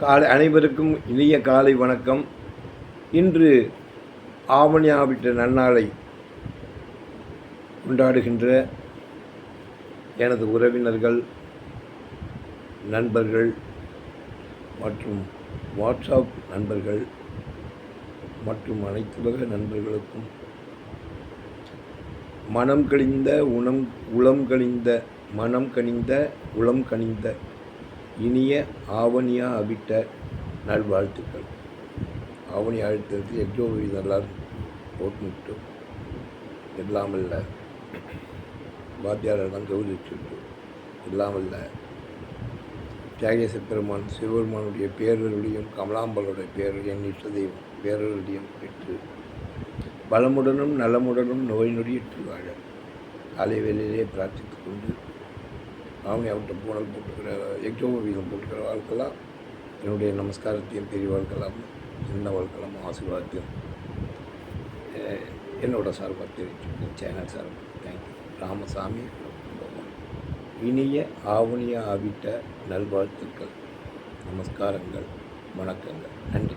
காலை அனைவருக்கும் இனிய காலை வணக்கம். இன்று ஆவணியாவிட்ட நன்னாளை கொண்டாடுகின்ற எனது உறவினர்கள் நண்பர்கள் மற்றும் வாட்ஸ்அப் நண்பர்கள் மற்றும் அனைத்துலக நண்பர்களுக்கும் மனம் கழிந்த உணம் உளம் கழிந்த மனம் கனிந்த உளம் கனிந்த இனிய ஆவணியா அவிட்ட நல்வாழ்த்துக்கள். ஆவணி ஆழ்த்தது எக்ஜோ நல்லா போட்டுவிட்டு இல்லாமல்ல வாத்தியாரெல்லாம் கௌரவிச்சுட்டு இல்லாமல்ல தியாகேச பெருமான் சிவபெருமானுடைய பேரருடையும் கமலாம்பலுடைய பேரர் இஷ்டதெய்வம் இஷ்ட பேரருடையும் பெற்று பலமுடனும் நலமுடனும் நோய் நொடியிட்டு வாழ காலை வேலையிலே பிரார்த்தித்துக் கொண்டு அவங்க அவர்கிட்ட பூனல் போட்டுக்கிற எக்ஜோம வீதம் போட்டுக்கிற வாழ்க்கெல்லாம் என்னுடைய நமஸ்காரத்தையும் பெரிய வாழ்க்கலாம் சின்ன வாழ்க்கலாம் ஆசீர்வாதத்தையும் என்னோட சார்பாக தெரிவிச்சுக்கேன் சேனல் சார்பாக தேங்க்யூ ராமசாமி இனிய ஆவணிய ஆவிட்ட நல்வாழ்த்துக்கள் நமஸ்காரங்கள் வணக்கங்கள். நன்றி.